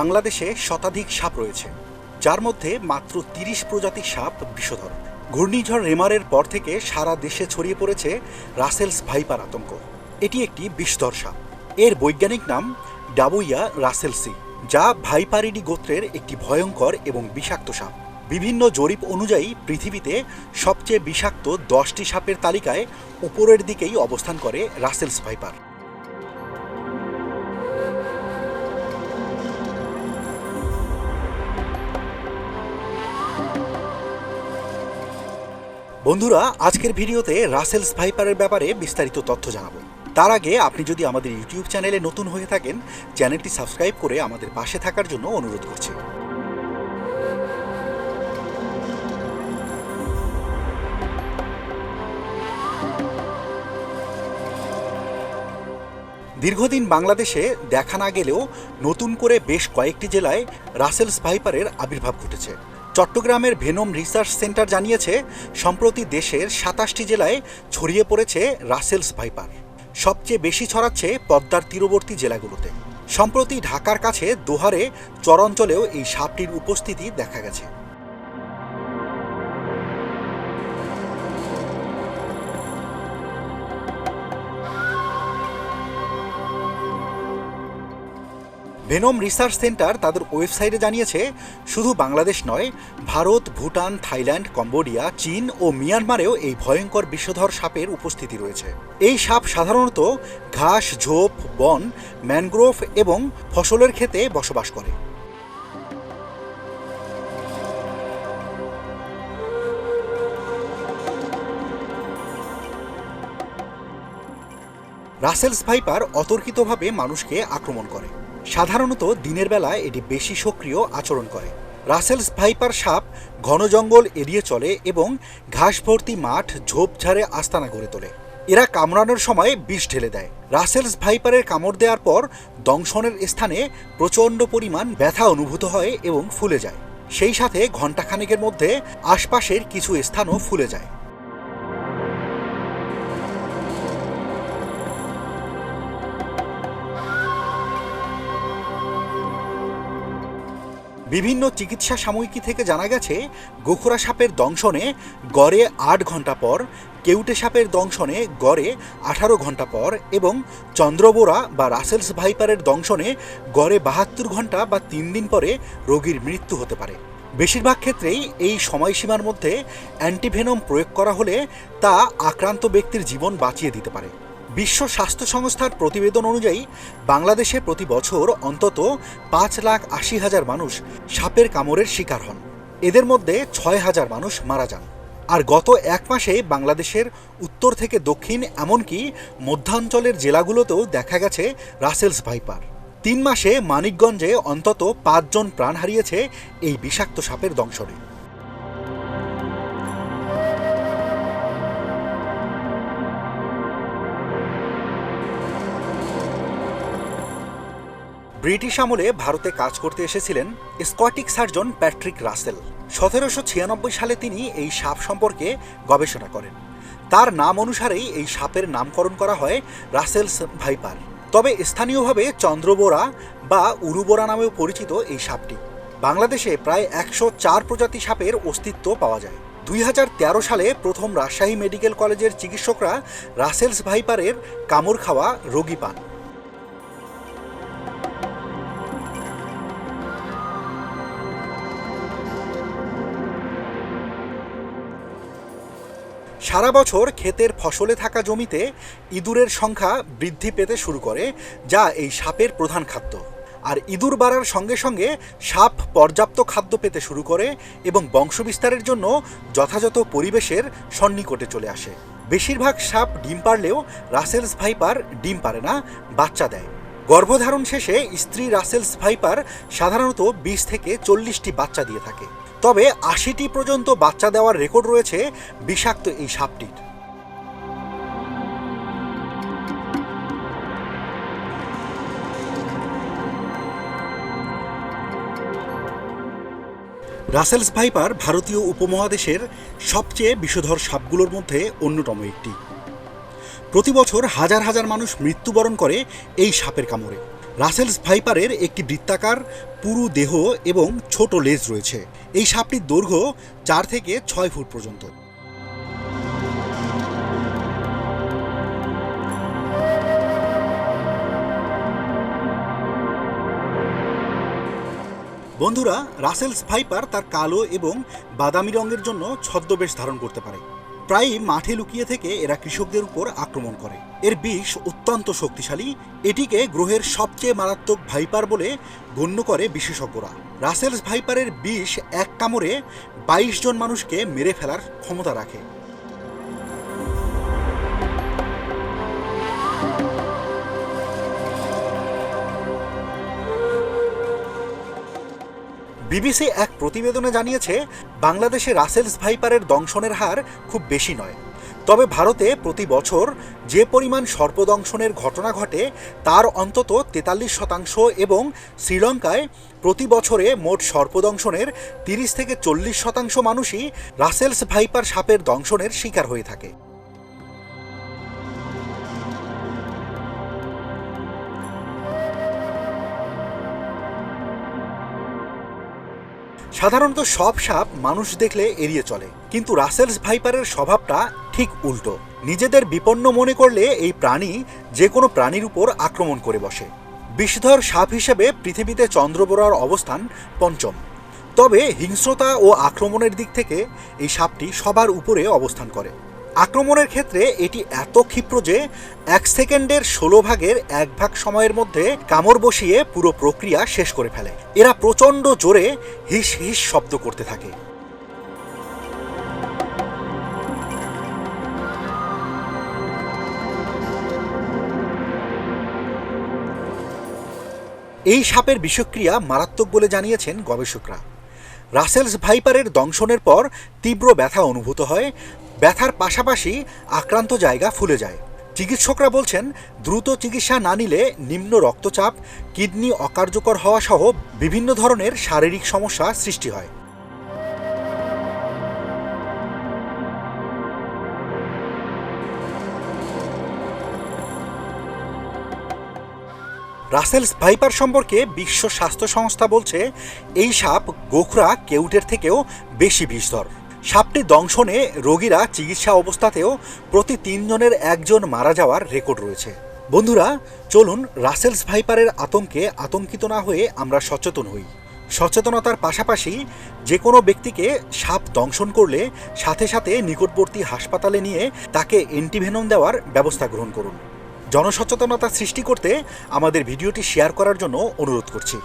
বাংলাদেশে শতাধিক সাপ রয়েছে, যার মধ্যে মাত্র তিরিশ প্রজাতির সাপ বিষধর। ঘূর্ণিঝড় রেমারের পর থেকে সারা দেশে ছড়িয়ে পড়েছে রাসেলস ভাইপার আতঙ্ক। এটি একটি বিষধর সাপ। এর বৈজ্ঞানিক নাম ডাবুইয়া রাসেলসি, যা ভাইপারিডি গোত্রের একটি ভয়ঙ্কর এবং বিষাক্ত সাপ। বিভিন্ন জরিপ অনুযায়ী পৃথিবীতে সবচেয়ে বিষাক্ত দশটি সাপের তালিকায় উপরের দিকেই অবস্থান করে রাসেলস ভাইপার। বন্ধুরা, আজকের ভিডিওতে রাসেলস ভাইপারের ব্যাপারে বিস্তারিত তথ্য জানাব। তার আগে আপনি যদি আমাদের ইউটিউব চ্যানেলে নতুন হয়ে থাকেন, চ্যানেলটি সাবস্ক্রাইব করে আমাদের পাশে থাকার জন্য অনুরোধ করছি। দীর্ঘদিন বাংলাদেশে দেখা না গেলেও নতুন করে বেশ কয়েকটি জেলায় রাসেলস ভাইপারের আবির্ভাব ঘটেছে। চট্টগ্রামের ভেনম রিসার্চ সেন্টার জানিয়েছে, সম্প্রতি দেশের সাতাশটি জেলায় ছড়িয়ে পড়েছে রাসেলস ভাইপার। সবচেয়ে বেশি ছড়াচ্ছে পদ্মার তীরবর্তী জেলাগুলোতে। সম্প্রতি ঢাকার কাছে দোহারে চরাঞ্চলেও এই সাপটির উপস্থিতি দেখা গেছে। ভেনম রিসার্চ সেন্টার তাদের ওয়েবসাইটে জানিয়েছে, শুধু বাংলাদেশ নয়, ভারত, ভুটান, থাইল্যান্ড, কম্বোডিয়া, চীন ও মিয়ানমারেও এই ভয়ঙ্কর বিষধর সাপের উপস্থিতি রয়েছে। এই সাপ সাধারণত ঘাস, ঝোপ, বন, ম্যানগ্রোভ এবং ফসলের ক্ষেতে বসবাস করে। রাসেলস ভাইপার অতর্কিতভাবে মানুষকে আক্রমণ করে। সাধারণত দিনের বেলা এটি বেশি সক্রিয় আচরণ করে। রাসেলস ভাইপার সাপ ঘন জঙ্গল এড়িয়ে চলে এবং ঘাস ভর্তি মাঠ ঝোপঝাড়ে আস্তানা গড়ে তোলে। এরা কামড়ানোর সময় বিষ ঢেলে দেয়। রাসেলস ভাইপারের কামড় দেওয়ার পর দংশনের স্থানে প্রচণ্ড পরিমাণ ব্যথা অনুভূত হয় এবং ফুলে যায়। সেই সাথে ঘণ্টাখানেকের মধ্যে আশপাশের কিছু স্থানও ফুলে যায়। বিভিন্ন চিকিৎসা সাময়িকী থেকে জানা গেছে, গোখরা সাপের দংশনে গড়ে আট ঘণ্টা পর, কেউটে সাপের দংশনে গড়ে আঠারো ঘণ্টা পর এবং চন্দ্রবোরা বা রাসেলস ভাইপারের দংশনে গড়ে বাহাত্তর ঘণ্টা বা তিন দিন পরে রোগীর মৃত্যু হতে পারে। বেশিরভাগ ক্ষেত্রেই এই সময়সীমার মধ্যে অ্যান্টিভেনম প্রয়োগ করা হলে তা আক্রান্ত ব্যক্তির জীবন বাঁচিয়ে দিতে পারে। বিশ্ব স্বাস্থ্য সংস্থার প্রতিবেদন অনুযায়ী, বাংলাদেশে প্রতি বছর অন্তত পাঁচ লাখ আশি হাজার মানুষ সাপের কামড়ের শিকার হন। এদের মধ্যে ছয় হাজার মানুষ মারা যান। আর গত এক মাসে বাংলাদেশের উত্তর থেকে দক্ষিণ, এমনকি মধ্যাঞ্চলের জেলাগুলোতেও দেখা গেছে রাসেলস ভাইপার। তিন মাসে মানিকগঞ্জে অন্তত পাঁচজন প্রাণ হারিয়েছে এই বিষাক্ত সাপের দংশনে। ব্রিটিশ আমলে ভারতে কাজ করতে এসেছিলেন স্কটিক সার্জন প্যাট্রিক রাসেল। সতেরোশো ছিয়ানব্বই সালে তিনি এই সাপ সম্পর্কে গবেষণা করেন। তার নাম অনুসারেই এই সাপের নামকরণ করা হয় রাসেলস ভাইপার। তবে স্থানীয়ভাবে চন্দ্রবোরা বা উরুবোরা নামেও পরিচিত এই সাপটি। বাংলাদেশে প্রায় একশো চার প্রজাতি সাপের অস্তিত্ব পাওয়া যায়। দুই হাজার তেরো সালে প্রথম রাজশাহী মেডিকেল কলেজের চিকিৎসকরা রাসেলস ভাইপারের কামড় খাওয়া রোগী পান। সারা বছর ক্ষেতের ফসলে থাকা জমিতে ইঁদুরের সংখ্যা বৃদ্ধি পেতে শুরু করে, যা এই সাপের প্রধান খাদ্য। আর ইঁদুর বাড়ার সঙ্গে সঙ্গে সাপ পর্যাপ্ত খাদ্য পেতে শুরু করে এবং বংশবিস্তারের জন্য যথাযথ পরিবেশের সন্নিকটে চলে আসে। বেশিরভাগ সাপ ডিম পারলেও রাসেলস ভাইপার ডিম পারে না, বাচ্চা দেয়। গর্ভধারণ শেষে স্ত্রী রাসেলস ভাইপার সাধারণত বিশ থেকে চল্লিশটি বাচ্চা দিয়ে থাকে। তবে আশিটি পর্যন্ত বাচ্চা দেওয়ার রেকর্ড রয়েছে বিষাক্ত এই সাপটির। রাসেলস ভাইপার ভারতীয় উপমহাদেশের সবচেয়ে বিষধর সাপগুলোর মধ্যে অন্যতম একটি। প্রতি বছর হাজার হাজার মানুষ মৃত্যুবরণ করে এই সাপের কামড়ে। রাসেলস ভাইপারের একটি বৃত্তাকার, পুরু দেহ এবং ছোট লেজ রয়েছে। এই সাপটির দৈর্ঘ্য চার থেকে ছয় ফুট পর্যন্ত। বন্ধুরা, রাসেলস ভাইপার তার কালো এবং বাদামি রঙের জন্য ছদ্মবেশ ধারণ করতে পারে। প্রায়ই মাঠে লুকিয়ে থেকে এরা কৃষকদের উপর আক্রমণ করে। এর বিষ অত্যন্ত শক্তিশালী, এটিকে গ্রহের সবচেয়ে মারাত্মক ভাইপার বলে গণ্য করে বিশেষজ্ঞরা। রাসেলস ভাইপারের বিষ এক কামড়ে বাইশ জন মানুষকে মেরে ফেলার ক্ষমতা রাখে। বিবিসি এক প্রতিবেদনে জানিয়েছে, বাংলাদেশে রাসেলস ভাইপারের দংশনের হার খুব বেশি নয়। তবে ভারতে প্রতি বছর যে পরিমাণ সর্পদংশনের ঘটনা ঘটে, তার অন্তত তেতাল্লিশ শতাংশ এবং শ্রীলঙ্কায় প্রতি বছরে মোট সর্পদংশনের তিরিশ থেকে চল্লিশ শতাংশ মানুষই রাসেলস ভাইপার সাপের দংশনের শিকার হয়ে থাকে। সাধারণত সব সাপ মানুষ দেখলে এড়িয়ে চলে, কিন্তু রাসেলস ভাইপারের স্বভাবটা ঠিক উল্টো। নিজেদের বিপন্ন মনে করলে এই প্রাণী যে কোনো প্রাণীর উপর আক্রমণ করে বসে। বিষধর সাপ হিসেবে পৃথিবীতে চন্দ্রবোরার অবস্থান পঞ্চম। তবে হিংস্রতা ও আক্রমণের দিক থেকে এই সাপটি সবার উপরে অবস্থান করে। আক্রমণের ক্ষেত্রে এটি এত ক্ষিপ্র যে এক সেকেন্ডের ষোলো ভাগের এক ভাগ সময়ের মধ্যে কামড় বসিয়ে পুরো প্রক্রিয়া শেষ করে ফেলে। এরা প্রচণ্ড জোরে হিস হিস শব্দ করতে থাকে। এই সাপের বিষক্রিয়া মারাত্মক বলে জানিয়েছেন গবেষকরা। রাসেলস ভাইপারের দংশনের পর তীব্র ব্যথা অনুভূত হয়। ব্যথার পাশাপাশি আক্রান্ত জায়গা ফুলে যায়। চিকিৎসকরা বলছেন, দ্রুত চিকিৎসা না নিলে নিম্ন রক্তচাপ, কিডনি অকার্যকর হওয়া সহ বিভিন্ন ধরনের শারীরিক সমস্যা সৃষ্টি হয়। রাসেলস ভাইপার সম্পর্কে বিশ্ব স্বাস্থ্য সংস্থা বলছে, এই সাপ গোখরা কেউটের থেকেও বেশি বিষধর। সাপটি দংশনে রোগীরা চিকিৎসা অবস্থাতেও প্রতি তিনজনের একজন মারা যাওয়ার রেকর্ড রয়েছে। বন্ধুরা, চলুন রাসেলস ভাইপারের আতঙ্কে আতঙ্কিত না হয়ে আমরা সচেতন হই। সচেতনতার পাশাপাশি যে কোনো ব্যক্তিকে সাপ দংশন করলে সাথে সাথে নিকটবর্তী হাসপাতালে নিয়ে তাকে অ্যান্টিভেনম দেওয়ার ব্যবস্থা গ্রহণ করুন। জনসচেতনতা সৃষ্টি করতে আমাদের ভিডিওটি শেয়ার করার জন্য অনুরোধ করছি।